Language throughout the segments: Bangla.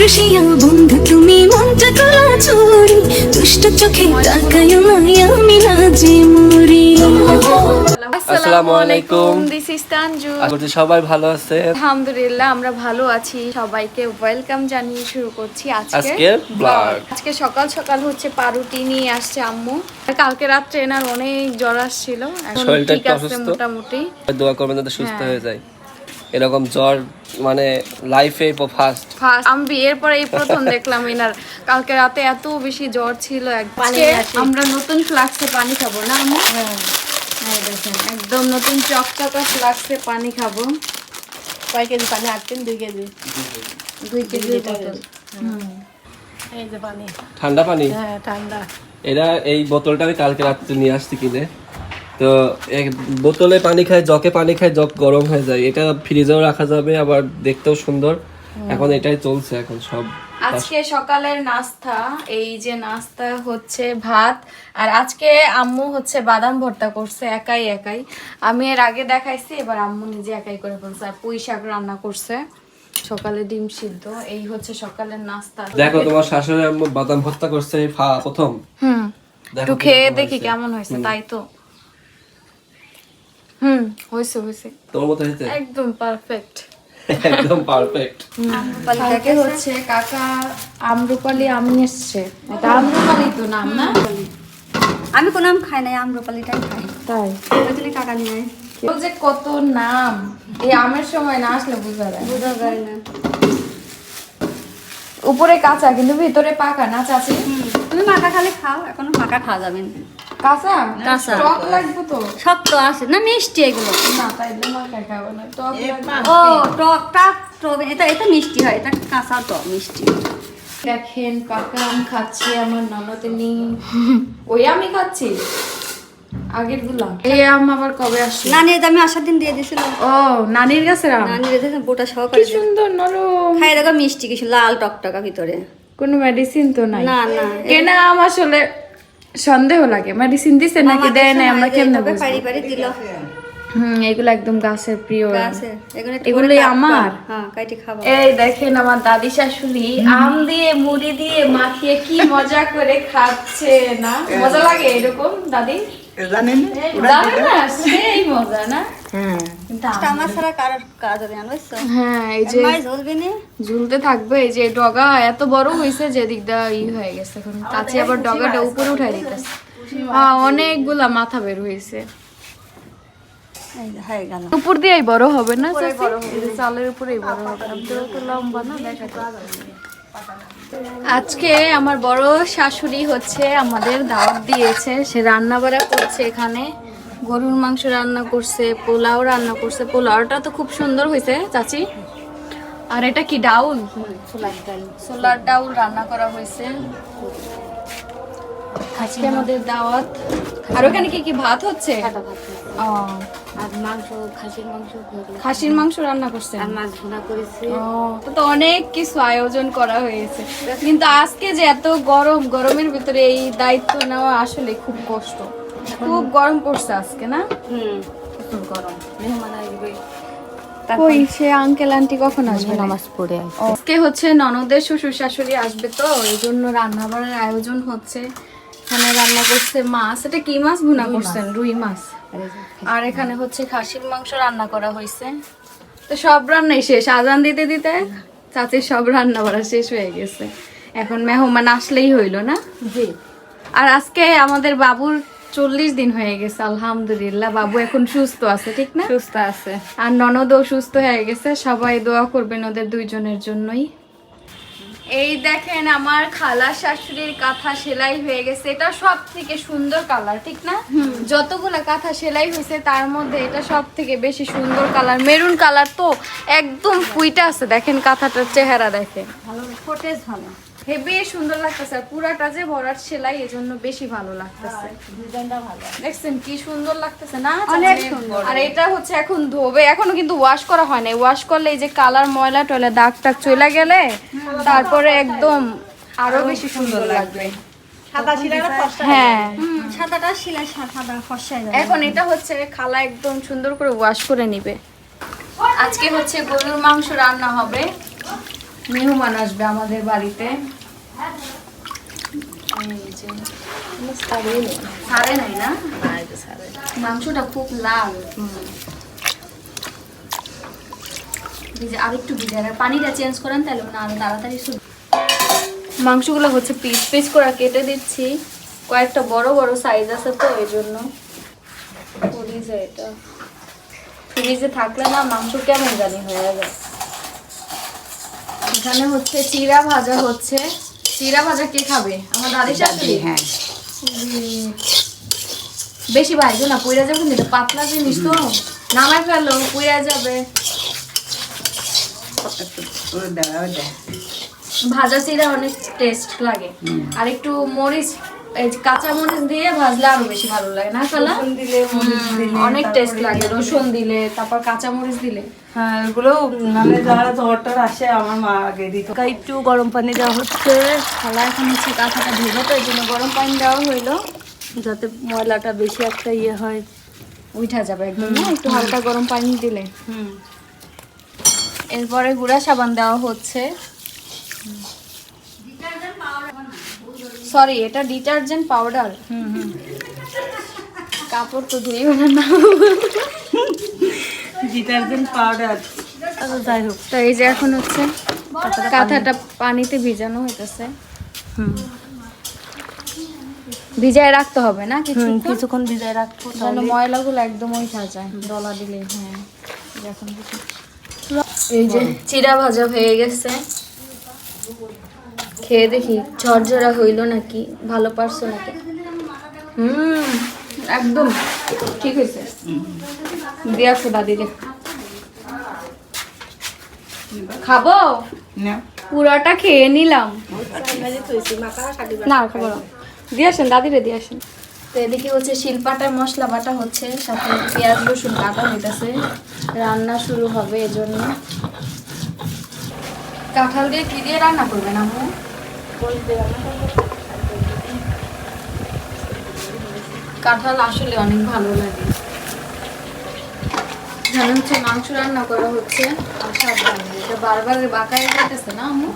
রসিয়া বন্ধু তুমি মনটা কলা চুরি। দুষ্ট চোখে তাকায় আমায় আমি লাজে মরি আসসালামু আলাইকুম। দিস ইজ তানজু আশা সবাই ভালো আছে। আলহামদুলিল্লাহ আমরা ভালো আছি। সবাইকে ওয়েলকাম জানিয়ে শুরু করছি আজকে আজকের vlog। আজকে সকাল সকাল হচ্ছে পাউরুটি নিয়ে আসছে আম্মু। কালকে রাত্রে এনার অনেক জ্বর আসছিল। এখন ঠিক আছে মোটামুটি। দোয়া করবেন যাতে সুস্থ হ্যাঁ। হয়ে যায়। এরকম জ্বর মানে লাইফে ফার্স্ট ফার্স্ট আমি বিয়ের পরে এই প্রথম দেখলাম এনার কালকে রাতে এত বেশি জ্বর ছিল একদম আমরা নতুন ফ্লাক্সে পানি খাব না আম্মু? হ্যাঁ। দেখেন একদম নতুন চকচকা ফ্লাক্সে পানি খাব। কয় কেজি পানি? আটতেন দুই কেজি? দুই কেজি এই যে পানি। ঠান্ডা পানি? হ্যাঁ ঠান্ডা। এরা এই বোতলটা আমি কালকে রাত্রে নিয়ে আসছি কিনে তো এক বোতলে পানি খায় জকে পানি খায় জগ গরম হয়ে যায়। এটা ফ্রিজেও রাখা যাবে আবার দেখতেও সুন্দর। এখন এটাই চলছে এখন সব। আজকে সকালের নাস্তা এই যে নাস্তা হচ্ছে ভাত আর আজকে আম্মু হচ্ছে বাদাম ভর্তা করছে একাই একাই। আমি এর আগে দেখাইছি এবার আম্মু নিজে একাই করে ফেলছে আর পুঁই শাক রান্না করছে। সকালে ডিম সিদ্ধ এই হচ্ছে সকালের নাস্তা। দেখো তোমার শাশুড়ি আম্মু বাদাম ভর্তা করছে প্রথম। হুম। একটু খেয়ে দেখি কেমন হয়েছে তাই তো? হুম হয়েছে হয়েছে তোমার মতো হয়েছে একদম পারফেক্ট একদম পারফেক্ট কালকে হচ্ছে কাকা আমরুপালি আম নিয়ে এসছে। এটা আমরুপালি তো নাম না? আমি কোনো আম খাই নাই আম্রপালিটাই খাই। তাই? ওই জন্য কাকা নিয়ে। ও যে কত নাম? এই আমের সময় না আসলে বুঝা যায়। বোঝা যায় না। উপরে কাঁচা কিন্তু ভিতরে পাকা। না চাচি? তুমি মাকা খালি খাও এখনও মাকা খাওয়া যাবে না। কাঁচা কাঁচা। টক লাগবে তো। শক্ত আছে। না মিষ্টি এগুলো। না তাই মাখা খাব না। টক ও টক টাক টক এটা এটা মিষ্টি হয়। এটা কাঁচা টক মিষ্টি। দেখেন পাকা আম খাচ্ছে আমার ননদিনী। ওই আমি খাচ্ছি। আগেরগুলা। এই আম আবার কবে আসছে নানি এটা আমি আসার দিন দিয়ে দিয়েছিল। ও নানির কাছে আম? নানি রেখে বোটা সহকারে সুন্দর নরম। খাই দেখো মিষ্টি কিছু লাল টকটকা ভিতরে। কোনো মেডিসিন তো নাই। না না কেনা আম আসলে সন্দেহ লাগে। মেডিসিন দিছে নাকি দেয় নাই আমরা কেমনে বুঝব? হুম এগুলো একদম গাছের প্রিয় এগুলোই আমার? হ্যাঁ এই দেখেন আমার দাদি শাশুড়ি আম দিয়ে মুড়ি দিয়ে মাখিয়ে কি মজা করে খাচ্ছে না? মজা লাগে এরকম দাদি? জানেন না? সেই মজা না? হ্যাঁ। ঝুলতে থাকবে এই যে ডগা এত বড় হয়েছে যে দিকটা ই হয়ে গেছে। এখন কাছে আবার ডগাটা উপরে উঠাই দিতেছে। হ্যাঁ অনেকগুলা মাথা বের হয়েছে হয়ে উপর দিয়েই বড় হবে না চালের উপরেই বড় হবে। তো লম্বা না দেখা আজকে আমার বড় শাশুড়ি হচ্ছে আমাদের দাওয়াত দিয়েছে। সে রান্না বাড়া করছে এখানে। গরুর মাংস রান্না করছে পোলাও রান্না করছে। পোলাওটা তো খুব সুন্দর হয়েছে চাচি। আর এটা কি ডাউল? সোলার ডাউল। রান্না করা হয়েছে। আজকে আমাদের দাওয়াত। আর ওখানে কি কি ভাত হচ্ছে? ও আর মাংস খাসির মাংস খাসির মাংস রান্না করছেন? আর মাছ ভুনা করেছি। ও, তো তো অনেক কিছু আয়োজন করা হয়েছে। কিন্তু আজকে যে এত গরম গরমের ভিতরে এই দায়িত্ব নেওয়া আসলে খুব কষ্ট। খুব গরম পড়ছে আজকে না? হুম। গরম। মেহমান আসবে। কই সে আঙ্কেল আন্টি কখন আসবে? নামাজ পড়ে আজকে হচ্ছে ননদের শ্বশুর শাশুড়ি আসবে তো এই জন্য রান্না বান্নার আয়োজন হচ্ছে। রান্না করছে মাছ। এটা কি মাছ? ভুনা করছেন রুই মাছ। আর এখানে হচ্ছে খাসির মাংস রান্না করা হয়েছে। তো সব রান্নাই শেষ। আজান দিতে দিতে চাচির সব রান্না বাড়া শেষ হয়ে গেছে। এখন মেহমান আসলেই হইল না? জি। আর আজকে আমাদের বাবুর চল্লিশ দিন হয়ে গেছে আলহামদুলিল্লাহ। বাবু এখন সুস্থ আছে ঠিক না? সুস্থ আছে। আর ননদও সুস্থ হয়ে গেছে। সবাই দোয়া করবেন ওদের দুইজনের জন্যই। এই দেখেন আমার খালা শাশুড়ির কাঁথা সেলাই হয়ে গেছে। এটা সব থেকে সুন্দর কালার ঠিক না? যতগুলা কাঁথা সেলাই হয়েছে তার মধ্যে এটা সব থেকে বেশি সুন্দর কালার। মেরুন কালার তো একদম ফুইটা আছে দেখেন কাঁথাটার চেহারা দেখেন। ভালো ফোটেজ ভালো। সুন্দর লাগতেছে। আর পুরাটা যে ভরাট সেলাই এজন্য বেশি ভালো লাগতেছে। দেখছেন কি সুন্দর লাগতেছে না? সুন্দর। আর এটা হচ্ছে এখন ধোবে। এখনও কিন্তু ওয়াশ করা হয় নাই। ওয়াশ করলে এই যে কালার ময়লা টয়লা দাগ টাগ চলে গেলে তারপরে একদম আরও বেশি সুন্দর লাগবে। হ্যাঁ। এখন এটা হচ্ছে খালা একদম সুন্দর করে ওয়াশ করে নিবে। আজকে হচ্ছে গরুর মাংস রান্না হবে। মেহমান আসবে আমাদের বাড়িতে। না? মাংসটা খুব লাল ভিজে আরেকটু ভিজে আর পানিটা চেঞ্জ করেন তাহলে মানে আরও তাড়াতাড়ি মাংসগুলো হচ্ছে পিস পিস করে কেটে দিচ্ছি। কয়েকটা বড় বড় সাইজ আছে তো, এই জন্য। এটা। ফ্রিজে থাকলে না মাংস কেমন জানি হয়ে যায়। এখানে হচ্ছে চিরা ভাজা হচ্ছে। চিরা ভাজা কে খাবে? আমার দাদি শাশুড়ি হ্যাঁ। বেশি ভাইজো না পুইরা যাবে কিন্তু এটা পাতলা জিনিস তো। নামাই ফেলো পুইরা যাবে। ভাজা চিরা অনেক টেস্ট লাগে। আর একটু মরিচ এই দিয়ে ভাজলে আরও বেশি ভালো লাগে না খালা অনেক টেস্ট লাগে রসুন দিলে তারপর কাঁচা মরিচ দিলে। হ্যাঁ এগুলো মানে যারা জ্বরটার আসে আমার মা আগে দিত। একটু গরম পানি দেওয়া হচ্ছে। খালা এখন হচ্ছে কাঁথাটা ভেজে তো এই জন্য গরম পানি দেওয়া হইল যাতে ময়লাটা বেশি একটা ইয়ে হয় উঠা যাবে একদম না? একটু হালকা গরম পানি দিলে। হুম। এরপরে গুঁড়া সাবান দেওয়া হচ্ছে। সরি এটা ডিটারজেন্ট পাউডার হুম হুম। কাপড় তো ধুই না। ডিটারজেন্ট পাউডার আচ্ছা যাই হোক তো এই যে এখন হচ্ছে কাঁথাটা পানিতে ভিজানো হইতেছে। হুম। ভিজায় রাখতে হবে না কিছু কিছুক্ষণ? ভিজায় রাখব যেন তাহলে ময়লাগুলো একদম ওইটা যায় ডলা দিলে হ্যাঁ। এই যে এখন কিছু এই যে চিরা ভাজা হয়ে গেছে। খেয়ে দেখি ঝরঝরা হইল নাকি? ভালো পারছ নাকি? হুম একদম ঠিক হয়েছে দিয়ে আসো দাদিরে খাব? পুরাটা খেয়ে নিলাম। না খাব দিয়ে আসেন দাদিরে দিয়ে আসেন। তো এদিকে হচ্ছে শিলপাটার মশলা বাটা হচ্ছে সাথে পেঁয়াজ রসুন কাটা হইতাছে। রান্না শুরু হবে এজন্য। কাঁঠাল দিয়ে কি দিয়ে রান্না করবেন আম্মু? কাঁঠাল আসলে অনেক ভালো লাগে। এখানে হচ্ছে মাংস রান্না করা হচ্ছে বারবার বাঁকায় যেতেছে না আম্মু?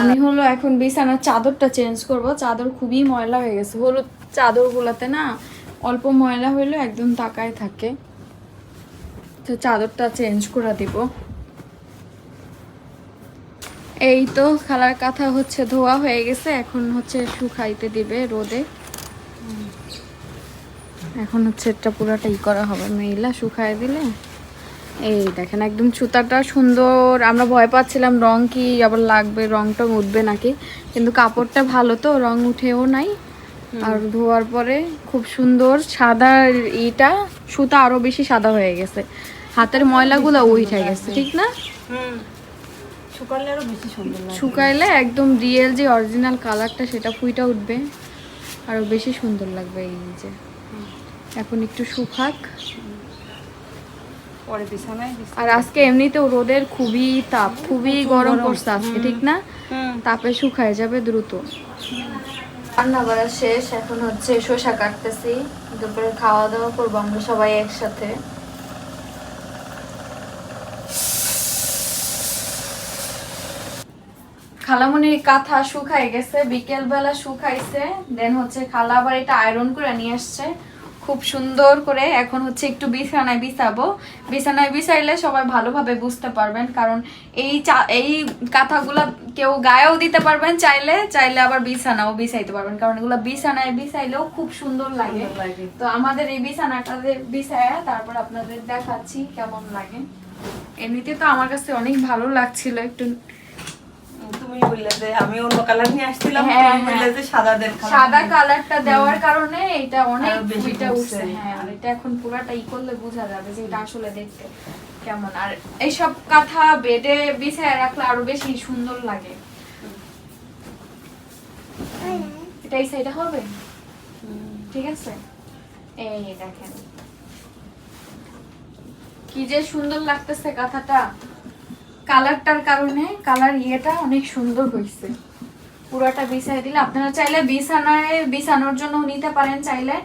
আমি হলো এখন বিছানার চাদরটা চেঞ্জ করব। চাদর খুবই ময়লা হয়ে গেছে। হলুদ চাদরগুলোতে না অল্প ময়লা হইলেও একদম তাকায় থাকে। তো চাদরটা চেঞ্জ করে দিব। এই তো খালার কাঁথা হচ্ছে ধোয়া হয়ে গেছে এখন হচ্ছে শুকাইতে দিবে রোদে। এখন হচ্ছে এটা পুরাটা ই করা হবে মেইলা শুকায় দিলে। এই দেখেন একদম সুতাটা সুন্দর আমরা ভয় পাচ্ছিলাম রং কি আবার লাগবে রং টং উঠবে নাকি। কিন্তু কাপড়টা ভালো তো রং উঠেও নাই। আর ধোয়ার পরে খুব সুন্দর সাদা ইটা সুতা আরও বেশি সাদা হয়ে গেছে। হাতের ময়লাগুলো উঠে গেছে ঠিক না? হুম। শুকালে আরও বেশি সুন্দর লাগে। শুকাইলে একদম রিয়েল যে অরিজিনাল কালারটা সেটা ফুইটা উঠবে। আরও বেশি সুন্দর লাগবে এই যে। এখন একটু শুকাক। পরে বিছানায় আর আজকে এমনিতেও রোদের খুবই তাপ খুবই গরম পড়ছে আজকে ঠিক না? হুম। তাপে শুকায় যাবে দ্রুত। রান্না করা শেষ এখন হচ্ছে শসা কাটতেছি। দুপুরে খাওয়া দাওয়া করব আমরা সবাই একসাথে। খালামনির কাঁথা শুকাই গেছে বিকেল বেলা শুকাইছে দেন হচ্ছে খালা আবার এটা আয়রন করে নিয়ে আসছে। খুব সুন্দর করে এখন হচ্ছে একটু বিছানায় বিছাবো। বিছানায় বিছাইলে সবাই ভালোভাবে বুঝতে পারবেন কারণ এই চা এই কাঁথাগুলা কেউ গায়েও দিতে পারবেন চাইলে চাইলে আবার বিছানাও বিছাইতে পারবেন কারণ এগুলো বিছানায় বিছাইলেও খুব সুন্দর লাগে। তো আমাদের এই বিছানাটা বিছায়া তারপর আপনাদের দেখাচ্ছি কেমন লাগে। এমনিতে তো আমার কাছে অনেক ভালো লাগছিল একটু বললে যে আমি অন্য কালার নিয়ে আসছিলাম হ্যাঁ, তুমি বললে হ্যাঁ। যে সাদা colour সাদা কালারটা দেওয়ার কারণে এটা অনেক আরও বেশি ফুইটা উঠছে। উঠছে হ্যাঁ আর এটা এখন পুরাটা ই করলে বোঝা যাবে যে এটা আসলে দেখতে কেমন। আর এইসব কাঁথা বেডে বিছায় রাখলে আরও বেশি সুন্দর লাগে। এটা এই সাইডে হবে? ঠিক আছে? এই দেখেন। কি যে সুন্দর লাগতেছে কাঁথাটা। কালারটার কারণে কালার ইয়েটা অনেক সুন্দর হয়েছে। পুরোটা বিছাই দিলে আপনারা চাইলে বিছানায় বিছানোর জন্য নিতে পারেন চাইলে।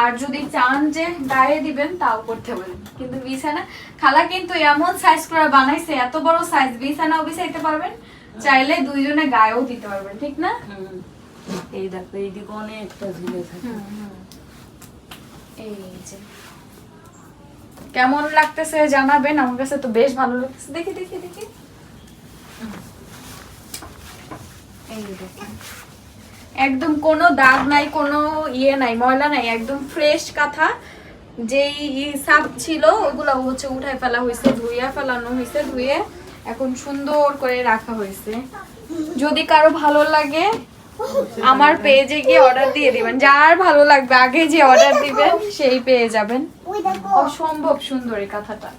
আর যদি চান যে গায়ে দিবেন তাও করতে পারেন। কিন্তু বিছানা খালা কিন্তু এমন সাইজ করে বানাইছে এত বড় সাইজ বিছানাও বিছাইতে পারবেন। চাইলে দুইজনে গায়েও দিতে পারবেন ঠিক না? এই দেখো এইদিকে অনেকটা ঝুলে থাকে। এই যে। কেমন লাগতেছে জানাবেন? আমার কাছে তো বেশ ভালো লাগতেছে। দেখি দেখি দেখি। একদম কোনো দাগ নাই, কোনো ইয়ে নাই, ময়লা নাই, একদম ফ্রেশ কাঁথা। যেই সাপ ছিল, ওগুলো হচ্ছে উঠায় ফেলা হয়েছে, ধুইয়া ফেলানো হয়েছে, ধুয়ে এখন সুন্দর করে রাখা হয়েছে। যদি কারও ভালো লাগে, আমার পেজে গিয়ে অর্ডার দিয়ে দিবেন। যার ভালো লাগবে, আগে যে অর্ডার দিবেন, সেই পেয়ে যাবেন। অসম্ভব সুন্দর এই কথাটা।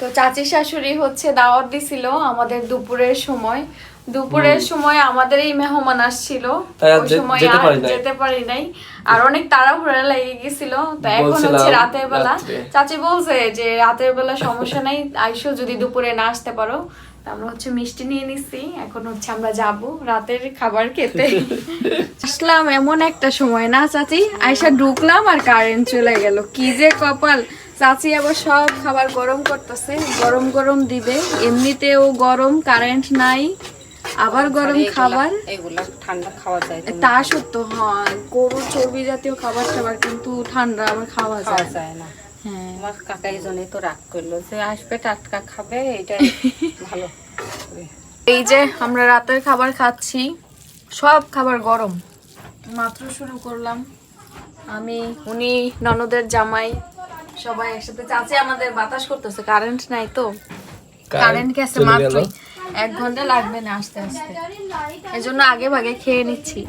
তো চাচি শাশুড়ি হচ্ছে দাওয়াত দিছিল আমাদের দুপুরের সময়। দুপুরের সময় আমাদের এই মেহমান আসছিল। আর ওই সময় যেতে আর পারি নাই। যেতে পারি নাই। আর অনেক তাড়াহুড়া লেগে গেছিল। তো এখন হচ্ছে রাতের বেলা। চাচি বলছে যে রাতের বেলা সমস্যা নাই। আইসো যদি দুপুরে না আসতে পারো। আমরা হচ্ছে মিষ্টি নিয়ে নিচ্ছি এখন হচ্ছে আমরা যাব রাতের খাবার খেতে। আসলাম এমন একটা সময় না চাচি? আইসা ঢুকলাম আর কারেন্ট চলে গেল। কি যে কপাল। চাচি আবার সব খাবার গরম করতেছে। গরম গরম দিবে। এমনিতেও গরম কারেন্ট নাই। আবার গরম খাবার। এগুলা ঠান্ডা খাওয়া যায় তা সত্য হ্যাঁ গরুর চর্বি জাতীয় খাবার টাবার কিন্তু ঠান্ডা আবার খাওয়া যায় না। হ্যাঁ। আমার কাকা এই জন্যই তো রাগ করল যে আসবে টাটকা খাবে এটা ভালো এই যে আমরা রাতের খাবার খাচ্ছি সব খাবার গরম। মাত্র শুরু করলাম। আমি উনি ননদের জামাই সবাই একসাথে। চাচি আমাদের বাতাস করতেছে কারেন্ট নাই তো। কারেন্ট গেছে মাত্রই। এক ঘণ্টা লাগবে না আসতে আসতে। এই জন্য আগে ভাগে খেয়ে নিচ্ছি।